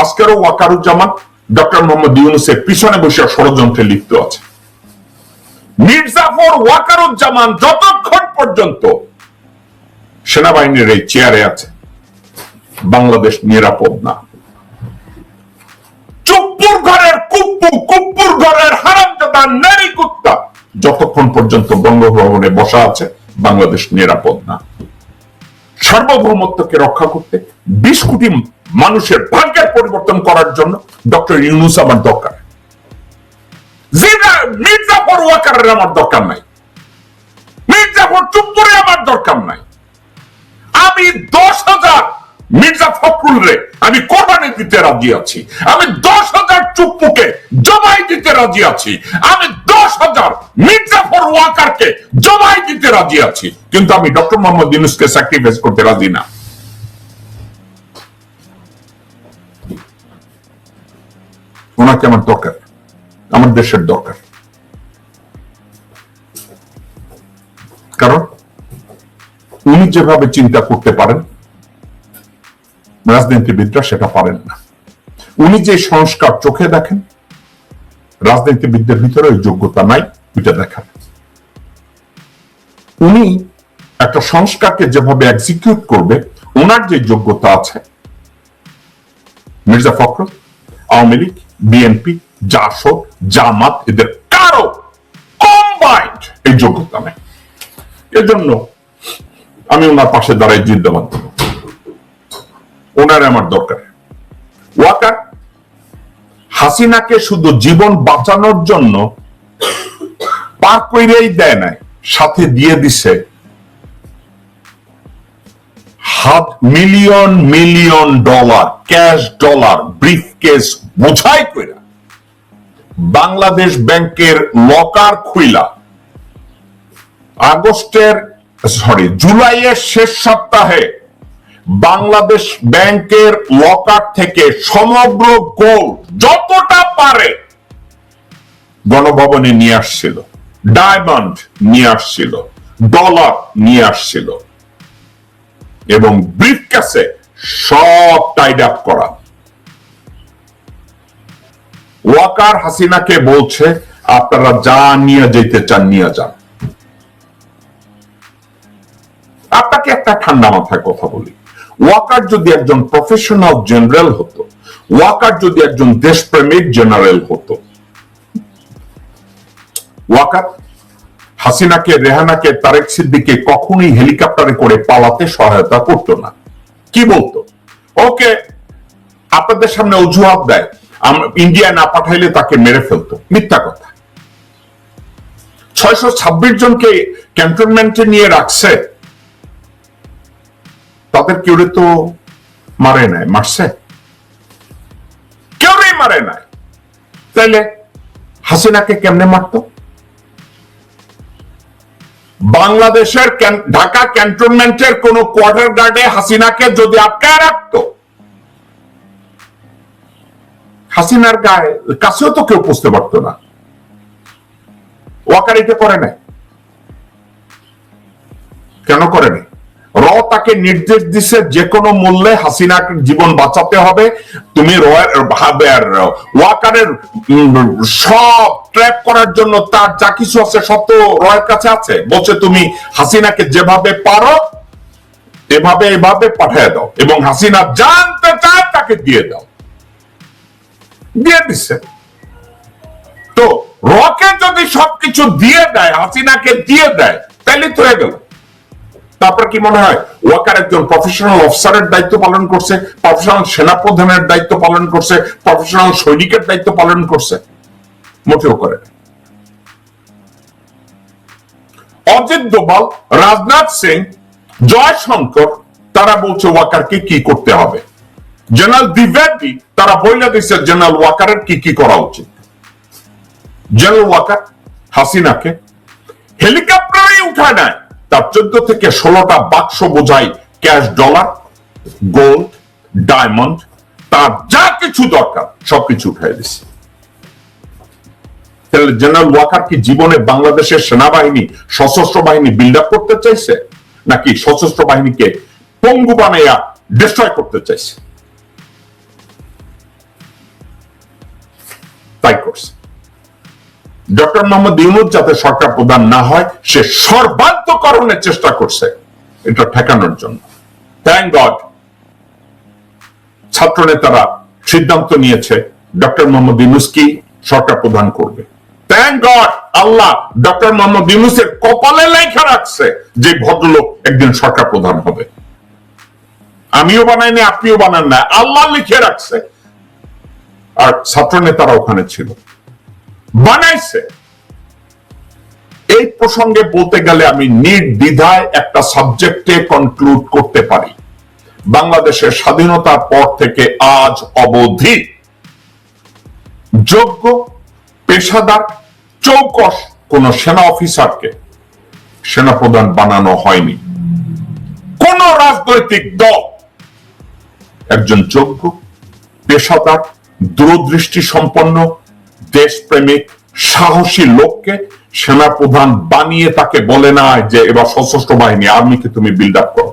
আজকেরও Wakeruzzaman doctor Mohammad ইউনুসের পিছনে বসে ষড়যন্ত্রে লিপ্ত আছে। মির্জাফর ওয়াকারুজ্জামান যতক্ষণ পর্যন্ত সেনাবাহিনীর এই চেয়ারে আছে, বাংলাদেশ নিরাপদ না। চুপ্পুর ঘরের কুপ্পু, কুপ্পুর ঘরের হারামজাদা নারী কুত্তা যতক্ষণ পর্যন্ত বঙ্গভবনে বসা আছে, বাংলাদেশ নিরাপদ না। সার্বভৌমত্বকে রক্ষা করতে বিশ কোটি মানুষের ভাগ্যের পরিবর্তন করার জন্য ডক্টর ইউনুস আমার দরকার। আমার দরকার নাই। মির্জাফর চুপ্পুরে আমার দরকার নাই। আমি দশ হাজার মির্জা ফখরুল রে আমি কোরবানি দিতে রাজি আছি। আমি দশ হাজার চুপ্পুকে জমাই দিতে রাজি আছি। আমি দশ হাজার মির্জাফর ওয়াকারকে জমাই দিতে রাজি আছি। কিন্তু আমি ডক্টর মোহাম্মদ ইউনুসকে স্যাক্রিফাইস করতে রাজি না। ওনাকে আমার দরকার, আমার দেশের দরকার। কারণ উনি যেভাবে চিন্তা করতে পারেন, রাজনীতিবিদরা সেটা পারেন না। উনি যে সংস্কার চোখে দেখেন, রাজনীতিবিদদের ভিতরে ওই যোগ্যতা নাই, ওইটা দেখান উনি একটা সংস্কারকে যেভাবে এক্সিকিউট করবে, ওনার যে যোগ্যতা আছে, মির্জা ফখরুল, আওয়ামী লীগ বিএনপি জাসদ জামাত এদের কারও কম্বাইন্ড এই যোগ্যতা নেই। এজন্য আমি ওনার পাশে দাঁড়াই জিদ্দাবাদ। ওনার আমার দরকার। ওয়াকার, হাসিনাকে শুধু জীবন বাঁচানোর জন্য পার কইরেই দেয় নাই, সাথে দিয়ে দিছে হাত million million dollar, cash dollar briefcase বোঝাই কইরা বাংলাদেশ ব্যাংকের লকার খুইলা আগস্টের সরি জুলাইয়ের শেষ সপ্তাহে বাংলাদেশ ব্যাংকের লকার থেকে সমগ্র গোল্ড যতটা পারে গণভবনে নিয়ে আসছিল, ডায়মন্ড নিয়ে আসছিল, ডলার নিয়ে আসছিল। এবং ব্রিফ ক্যাসে সব টাইড আপ করা। ওয়াকার হাসিনাকে বলছে, আপনারা যা নিয়ে যেতে চান, নিয়ে যান। আপনাকে একটা ঠান্ডা মাথায় কথা বলি। ওয়াকার যদি একজন প্রফেশনাল জেনারেল হতো, ওয়াকার যদি একজন দেশপ্রেমিক জেনারেল হতো, ওয়াকার হাসিনাকে, রেহানাকে, তারেক সিদ্দিকে কখনোই হেলিকপ্টারে করে পালাতে সহায়তা করতো না। কি বলতো? ওকে, আপনাদের সামনে অজুহাত দেয়। ইন্ডিয়া না পাঠাইলে তাকে মেরে ফেলতো। মিথ্যা কথা। ছয়শো ছাব্বিশ জনকে ক্যান্টনমেন্টে নিয়ে রাখছে। তাদের কেউ তো মারে নাই, মারছে? কেউই মারে নাই। তাইলে হাসিনাকে কেমনে মারতো? বাংলাদেশের ঢাকা ক্যান্টনমেন্টের কোন কোয়ার্টার গার্ডে হাসিনাকে যদি আটকায় রাখত, হাসিনার গায়ে কাছেও তো কেউ পুষতে পারতো না। ওয়াকারিতে করে নাই। কেন করে নাই? তাকে নির্দেশ দিছে যে কোনো মূল্যে হাসিনার জীবন বাঁচাতে হবে। তুমি ওয়াকারের সব ট্র্যাপ করার জন্য তার যা কিছু আছে সব তো রয়ের কাছে আছে। বলছে, তুমি হাসিনাকে যেভাবে পারো, এভাবে এভাবে পাঠিয়ে দাও এবং হাসিনা জানতে চায় তাকে দিয়ে দাও। দিয়ে দিচ্ছে তো রকে যদি সবকিছু দিয়ে দেয়, হাসিনাকে দিয়ে দেয় তাহলে তো হয়ে গেল। তারপর কি মনে হয়? ওয়াকার একজন প্রফেশনাল অফিসারের দায়িত্ব পালন করছে প্রফেশনাল সেনাপ্রধানের দায়িত্ব পালন করছে প্রফেশনাল সৈনিকের দায়িত্ব পালন করছে। মোটেও করে অজিত দোভাল, রাজনাথ সিং, জয়শঙ্কর, তারা বলছে ওয়াকারকে কি করতে হবে? জেনারেল দ্বিবেদী, তারা বইলে দিচ্ছে জেনারেল ওয়াকারের কি কি করা উচিত? জেনারেল ওয়াকার হাসিনাকে হেলিকপ্টারেই উঠায় নেয় তার চোদ্দ থেকে ষোলোটা বাক্স বোঝাই ক্যাশ ডলার, গোল্ড, ডায়মন্ড, তার যা কিছু দরকার, সবকিছু উঠাই দিচ্ছে তাহলে জেনারেল ওয়াকার কি জীবনে বাংলাদেশের সেনাবাহিনী, সশস্ত্র বাহিনী বিল্ড আপ করতে চাইছে? নাকি সশস্ত্র বাহিনীকে পঙ্গু বানাইয়া ডিস্ট্রয় করতে চাইছে? তাই করছে। ডক্টর মোহাম্মদ ইউনুস যাতে সরকার প্রধান না হয়, সে সর্বান্তকরণের চেষ্টা করছে এটা ঠেকানোর জন্য। থ্যাংক গড ছাত্র নেতারা সিদ্ধান্ত নিয়েছে ডক্টর মোহাম্মদ ইউনুসকে সরকার প্রদান করবে। থ্যাংক গড আল্লাহ ডক্টর মোহাম্মদ ইউনুসের কপালে লেখা রাখছে যে ভদ্রলোক একদিন সরকার প্রধান হবে। আমিও বানাই না আপনিও বানান না আল্লাহ লিখে রাখছে। আর ছাত্র নেতারা ওখানে ছিল। বানাইছে। এই প্রসঙ্গে বলতে গেলে আমি নির্দ্বিধায় একটা সাবজেক্টে কনক্লুড করতে পারি। বাংলাদেশের স্বাধীনতার পর থেকে আজ অবধি যোগ্য, পেশাদার, চৌকস কোন সেনা অফিসারকে সেনাপ্রধান বানানো হয়নি। কোন রাজনৈতিক দল একজন যোগ্য, পেশাদার দূরদৃষ্টি সম্পন্ন দেশপ্রেমিক, সাহসী লোককে সেনাপ্রধান বানিয়ে তাকে বলে না যে এবার সশস্ত্র বাহিনী, আর্মিকে তুমি বিল্ড আপ করো।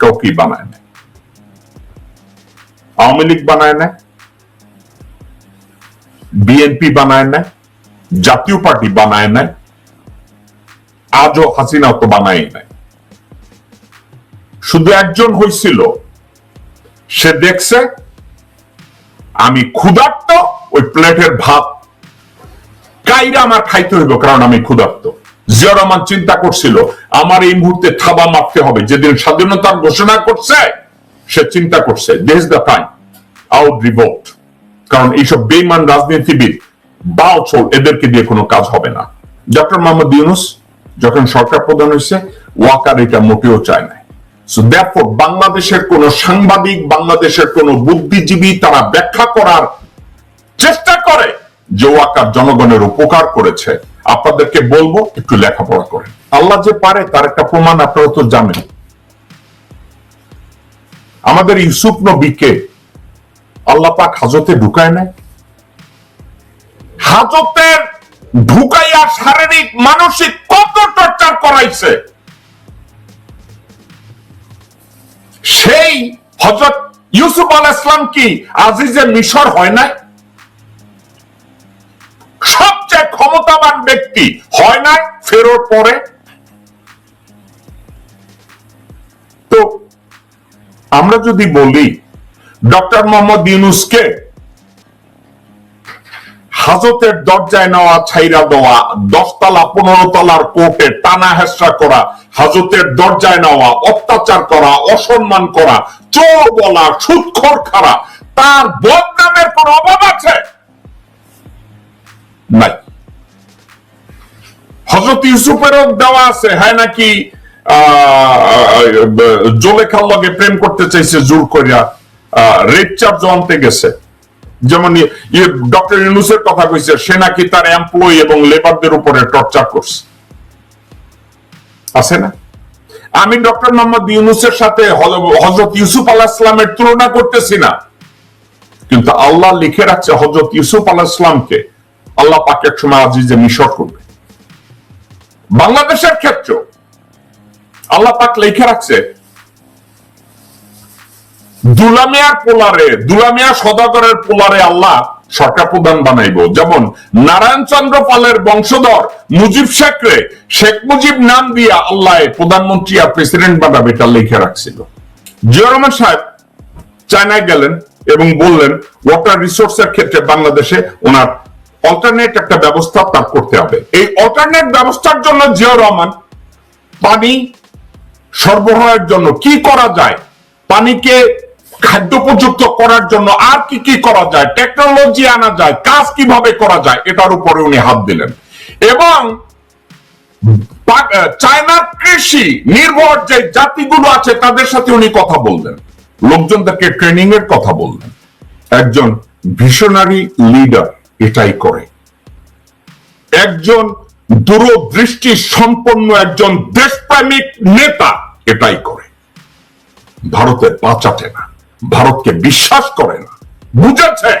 কাউকেই বানায় না আওয়ামী লীগ বানায় না বিএনপি বানায় না জাতীয় পার্টি বানায় না আজও হাসিনা তো বানায় নাই। শুধু একজন হয়েছিল সে দেখছে, আমি ক্ষুধার্ত, ওই প্লেটের ভাত কাইরা আমার খাইতে হইব, কারণ আমি ক্ষুধার্ত। জিয়া রহমান চিন্তা করছিল, আমার এই মুহূর্তে থাবা মারতে হবে। যেদিন স্বাধীনতার ঘোষণা করছে, সে চিন্তা করছে this the time out revolt কারণ এইসব বেইমান রাজনীতিবিদ বাউচল এদেরকে দিয়ে কোনো কাজ হবে না। ডক্টর মোহাম্মদ ইউনুস যখন সরকার প্রধান হয়েছে, ওয়াকার এটা মোটেও চায় না বাংলাদেশের কোন সাংবাদিক, বাংলাদেশের কোন বুদ্ধিজীবী তারা ব্যাখ্যা করার চেষ্টা করে। যে ওয়াকার জনগণের উপকার করেছে। আপনাদেরকে বলব, একটু লেখাপড়া করেন। আল্লাহ যে পারে, তার একটা প্রমাণ আপনারা তো জানেন। আমাদের ইউসুফ নবীকে আল্লাহ পাক হাজতে ঢুকায় নাই। হাজতের ঢুকাইয়া শারীরিক, মানসিক কত টর্চার করাইছে। সেই হজরত ইউসুফ আল ইসলাম কি আজিজে মিশর হয় নাই? ক্ষমতাবান ব্যক্তি হয় নাই, ফেরোর পরে। তো আমরা যদি বলি, ডক্টর মোহাম্মদ ইউনুসকে হাজতের দরজায় নেওয়া, ছাইরা দেওয়া, দশতলা পনেরো তলার কোর্টে টানা হেসরা করা, হাজতের দরজায় নেওয়া, অত্যাচার করা, অসম্মান করা, চোর বলা, সুৎখর খারা, তার বদনামের কোন অভাব আছে? নাই। হজরত ইউসুফেরও দেওয়া আছে হ্যাঁ নাকি? জোলেখার লগে প্রেম করতে চাইছে জোর করিয়া রেপ চার্জ গেছে। যেমন ডক্টর ইউনুসের কথা কইছে, সে নাকি তার এমপ্লয়ি এবং লেবারদের উপরে টর্চার করছে। আছে না? আমি ডক্টর মোহাম্মদ ইউনুসের সাথে হজরত ইউসুফ আল্লাহ ইসলামের তুলনা করতেছি না। কিন্তু আল্লাহ লিখে রাখছে হজরত ইউসুফ আল্লাহ ইসলামকে আল্লাহ পাকের সময় আজিজে মিশর করবে। বাংলাদেশের ক্ষেত্র আল্লাহ পাক লিখে রাখছে, দুলামিয়ার পোলারে, দুলামিয়া সদাগরের পোলারে আল্লাহ সরকার প্রধান বানাইব। যেমন নারায়ণ চন্দ্র পালের বংশধর মুজিব শেখরে, শেখ মুজিব নাম দিয়া আল্লাহ প্রধানমন্ত্রী আর প্রেসিডেন্ট বানাবে এটা লিখে রাখছিল। জিয়া রহমান সাহেব চায়নায় গেলেন এবং বললেন ওয়াটার রিসোর্সের ক্ষেত্রে বাংলাদেশে ওনার অল্টারনেট একটা ব্যবস্থা তার করতে হবে। এই অল্টারনেট ব্যবস্থার জন্য জিয়া রহমান পানি সরবরাহের জন্য কি করা যায়, পানিকে খাদ্য উপযুক্ত করার জন্য আর কি কি করা যায় টেকনোলজি আনা যায়, কাজ কীভাবে করা যায়, এটার উপরে উনি হাত দিলেন। এবং চায়নার কৃষি নির্ভর যে জাতিগুলো আছে, তাদের সাথে উনি কথা বললেন। লোকজনদেরকে ট্রেনিং এর কথা বললেন। একজন ভিশনারি লিডার এটাই করে। একজন দূরদৃষ্টি সম্পন্ন একজন দেশপ্রেমিক নেতা এটাই করে। ভারতের পাচাটে না, ভারতকে বিশ্বাস করে না, বুঝেছে,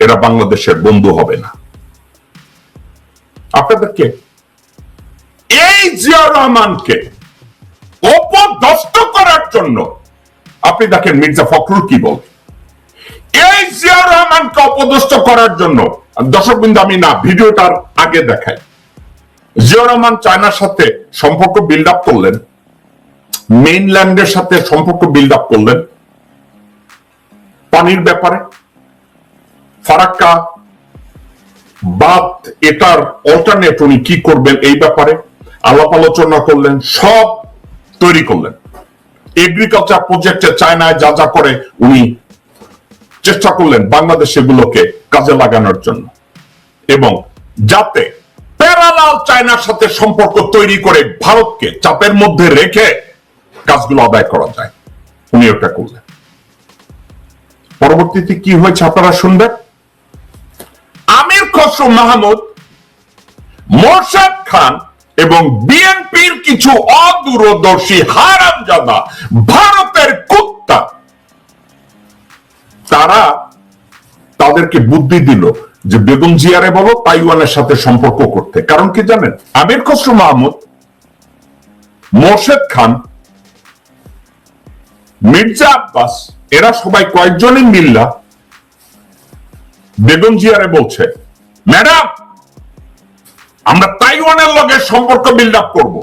এরা বাংলাদেশের বন্ধু হবে না। আপনাদেরকে এই জিয়া রহমানকে অপদস্থ করার জন্য আপনি দেখেন মির্জা ফখরুল কি বল এই জিয়া রহমানকে অপদস্থ করার জন্য দর্শক বিন্দু আমি না, ভিডিওটার আগে দেখাই। রহমান চায়নার সাথে সম্পর্ক বিল্ড আপ করলেন সাথে সম্পর্ক বিল্ড আপ করলেন, পানির ব্যাপারে, ফারাক্কা, বাদ এটার অল্টারনেট উনি কি করবেন এই ব্যাপারে আলাপ আলোচনা করলেন, সব তৈরি করলেন। এগ্রিকালচার প্রজেক্টে চায়নায় যা যা করে উনি চেষ্টা করলেন বাংলাদেশ এগুলোকে কাজে লাগানোর জন্য। এবং যাতে প্যারালাল চায়নার সাথে সম্পর্ক তৈরি করে ভারতকে চাপের মধ্যে রেখে কাজগুলো আদায় করা যায়। উনি ওটা করলেন। পরবর্তীতে কি হয়েছে আপনারা শুনবেন? আমির খসরু মাহমুদ, মোরশাদ খান এবং বিএনপির কিছু অদূরদর্শী হারামজাদা ভারতের কুত্তা তাদেরকে বুদ্ধি দিল যে বেগম জিয়ারে বলো, তাইওয়ানের সাথে সম্পর্ক করতে। কারণ কি জানেন? আমির খসরু মাহমুদ, মোর্শেদ খান, মির্জা আব্বাস, এরা সবাই কয়েকজনই মিল্লা। বেগম জিয়ারে বলছে, ম্যাডাম, আমরা তাইওয়ানের লগে সম্পর্ক বিল্ড আপ করব।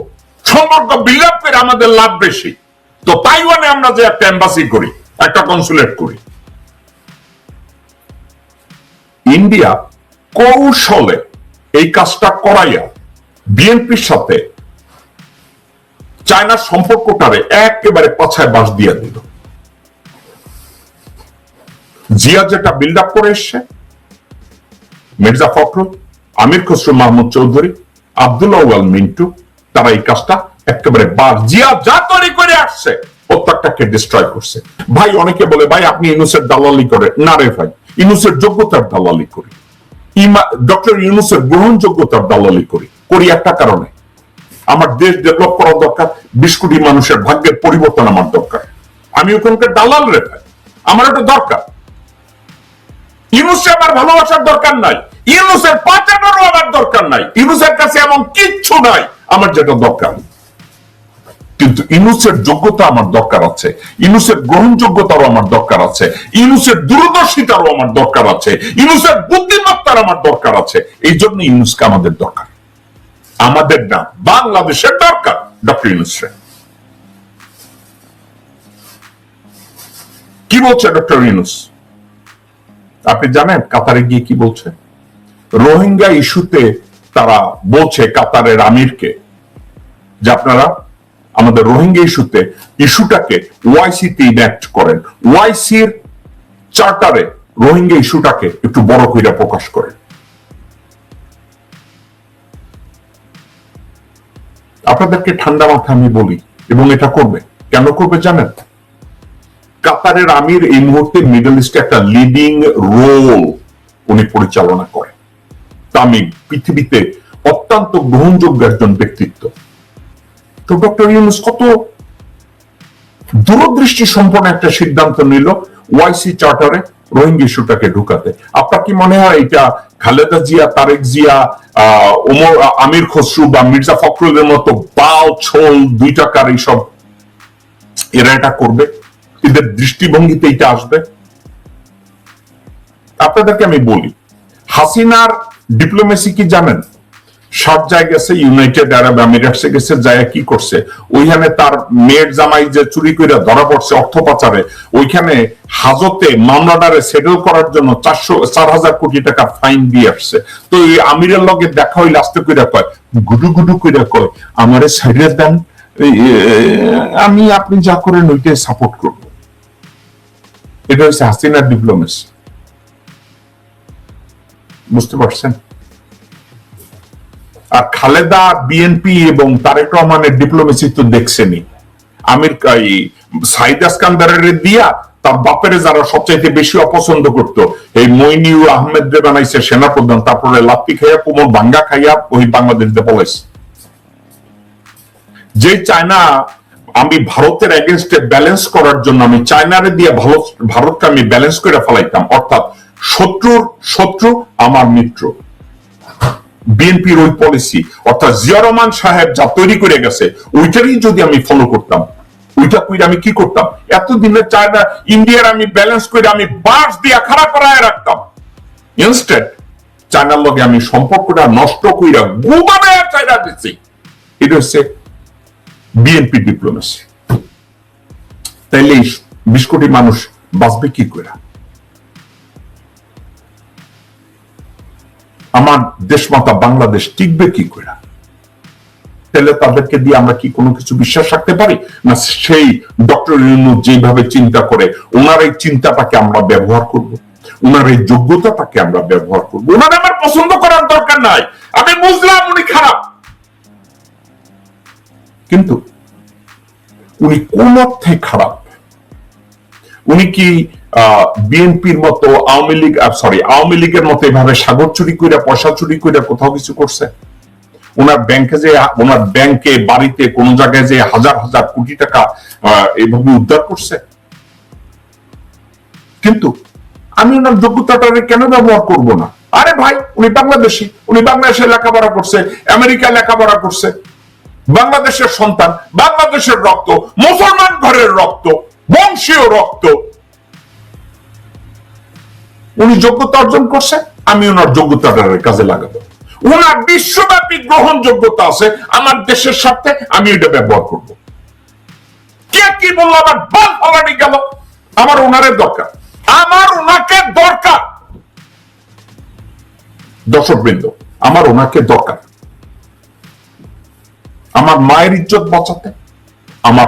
সম্পর্ক বিল্ড আপ করে আমাদের লাভ বেশি। তো তাইওয়ানে আমরা যে একটা এম্বাসি করি, একটা কনসুলেট করি। ইন্ডিয়া কৌশলে এই কাজটা করাইয়া বিএনপির সাথে চায়নার সম্পর্কটারে একেবারে পাছায় বাস দিয়ে দিল। জিয়া যেটা বিল্ড আপ করে এসছে, মির্জা ফখরুল, আমির খসরু, মাহমুদ চৌধুরী, আব্দুল্লাহ ওয়াল মিন্টু, তারা এই কাজটা একেবারে বার জিয়া যা তৈরি করে আসছে, প্রত্যেকটাকে ডিস্ট্রয় করছে। ভাই, অনেকে বলে, ভাই, আপনি ইউনুসের দালালি করে না রে ভাই ইউনুসের যোগ্যতার দালালি করি। ইমা ডক্টর ইউনুসের গ্রহণযোগ্যতার দালালি করি করি একটা কারণে। আমার দেশ ডেভেলপ করা দরকার, বিশ কোটি মানুষের ভাগ্যের পরিবর্তন আমার দরকার। আমি ওখানকার দালাল রে ভাই, আমার একটা দরকার। ইউনুসে আমার ভালোবাসার দরকার নাই, ইউনুসের পাচানোরও আমার দরকার নাই, ইউনুসের কাছে এমন কিচ্ছু নাই, আমার যেটা দরকার। কিন্তু ইনুসের যোগ্যতা আমার দরকার আছে। ইনুসের গ্রহণযোগ্যতারও আমার দরকার আছে। ইনুসের দূরদর্শিতারও আমার দরকার আছে। ইনুসের বুদ্ধিমত্তার আমার দরকার আছে। এই জন্য ইনুসকে আমাদের দরকার। আমাদের না, বাংলাদেশের দরকার, ডক্টর ইনুসরে। কি বলছে ডক্টর ইনুস? আপনি জানেন কাতারে গিয়ে কি বলছে? রোহিঙ্গা ইস্যুতে তারা বলছে কাতারের আমিরকে। যে আপনারা আমাদের রোহিঙ্গা ইস্যুতে ইস্যুটাকে ওয়াইসি তে ইন্যাক্ট করেন। ওয়াইসির চার্টারে রোহিঙ্গা ইস্যুটাকে একটু বড় কইরা প্রকাশ করেন। আপনাদেরকে ঠান্ডা মাথা আমি বলি, এবং এটা করবে। কেন করবে জানেন? কাতারের আমির এই মুহূর্তে মিডল ইস্টে একটা লিডিং রোল উনি পরিচালনা করেন। তামিম, পৃথিবীতে অত্যন্ত গ্রহণযোগ্য একজন ব্যক্তিত্ব। তো ডক্টর ইউনুস কত দূরদৃষ্টি সম্পন্ন একটা সিদ্ধান্ত নিল ওয়াইসি চার্টারে রোহিঙ্গা ইস্যুটাকে ঢুকাতে। আপনার কি মনে হয় এটা খালেদা জিয়া, তারেক জিয়া ওমর, আমির খসরু বা মির্জা ফখরুলের মতো বাল, ছোল, দুই টাকার এইসব এরা এটা করবে? এদের দৃষ্টিভঙ্গিতে এটা আসবে? আপনাদেরকে আমি বলি, হাসিনার ডিপ্লোমেসি কি জানেন? শারজায় গেছে ইউনাইটেড আরব আমিরাটসে গেছে যায় কি করছে? ওইখানে তার মেয়ের জামাই যে চুরি করে ধরা পড়ছে অর্থ পাচারে, ওইখানে হাজতে মামলাটারে সেটেল করার জন্য চারশো, চার হাজার কোটি টাকা ফাইন দিয়ে আসছে। তো এই আমিরের লগে দেখা হইলে আস্তে কইরা কয়, গুডু গুডু কইরা কয়, আমারে সাইডে দেন আমি আপনি যা করেন ওইটাই সাপোর্ট করব। এটা হচ্ছে হাসিনার ডিপ্লোমেসি বুঝতে পারছেন? খালেদা বিএনপি এবং তারেক রহমানের ডিপ্লোমেসি তো দেখছেনি আমির সাইদ আসকান্দারের দিয়া তার বাপের যারা সবচাইতে বেশি অপছন্দ করত, এই মইনিউর আহমেদ রে বানাইছে সেনাপ্রধান তারপরে লাত্তি খাইয়া, কোমর ভাঙ্গা খাইয়া ওই বাংলাদেশ দে বলেছে যে চায়না আমি ভারতের এগেনস্টে ব্যালেন্স করার জন্য আমি চায়নারে দিয়ে ভারত, ভারতকে আমি ব্যালেন্স করে ফেলাইতাম, অর্থাৎ শত্রুর শত্রু, আমার মিত্র। বিএনপির ওই পলিসি অর্থাৎ জিয়া রহমান সাহেব যা তৈরি করে গেছে ওইটারই যদি আমি ফলো করতাম, ওইটা কইরা আমি কি করতাম? এতদিনে চায়না, ইন্ডিয়ার আমি ব্যালেন্স করে আমি বাস দিয়া খাড়া করায় রাখতাম। ইনস্টেড চায়নার লগে আমি সম্পর্কটা নষ্ট কইরা গুমাবে চায়না দিচ্ছি এটা হচ্ছে বিএনপি ডিপ্লোমেসি তাইলে বিশ কোটি মানুষ বাঁচবে কি করে আমার দেশমাতা বাংলাদেশ টিকবে কি করে? তাহলে তাদেরকে দিয়ে আমরা কি কোনো কিছু বিশ্বাস রাখতে পারি? না সেই ডক্টর ইউনু যেভাবে চিন্তা করে, ওনার এই চিন্তাটাকে আমরা ব্যবহার করব। ওনার এই যোগ্যতাটাকে আমরা ব্যবহার করব। ওনার আমার পছন্দ করার দরকার নাই। আমি বুঝলাম উনি খারাপ। কিন্তু উনি কোন অর্থে খারাপ? উনি কি বিএনপির মতো আওয়ামী লীগ সরি আওয়ামী লীগের মতো এভাবে সাগর চুরি করে পয়সা চুরি করে কোথাও কিছু করছে? ওনার ব্যাংকে যে, ওনার ব্যাংকে বাড়িতে কোন জায়গায় যে হাজার হাজার কোটি টাকা এভাবে উদ্ধার করছে? কিন্তু আমি ওনার যোগ্যতাটাকে কেন ব্যবহার করব না? আরে ভাই, উনি বাংলাদেশি, উনি বাংলাদেশে লেখাপড়া করছে, আমেরিকায় লেখাপড়া করছে। বাংলাদেশের সন্তান, বাংলাদেশের রক্ত, মুসলমান ঘরের রক্ত, বংশীয় রক্ত। উনি যোগ্যতা অর্জন করছে, আমি ওনার যোগ্যতাটার কাজে লাগাবো। ওনার বিশ্বব্যাপী গ্রহণযোগ্যতা আছে, আমার দেশের স্বার্থে আমি এটা ব্যবহার করব। কে কি বলল, আমার বাল ফালানি গেল। আমার ওনারের দরকার। আমার ওনাকে দরকার। দর্শক বৃন্দ আমার ওনাকে দরকার। আমার মায়ের ইজ্জত বাঁচাতে, আমার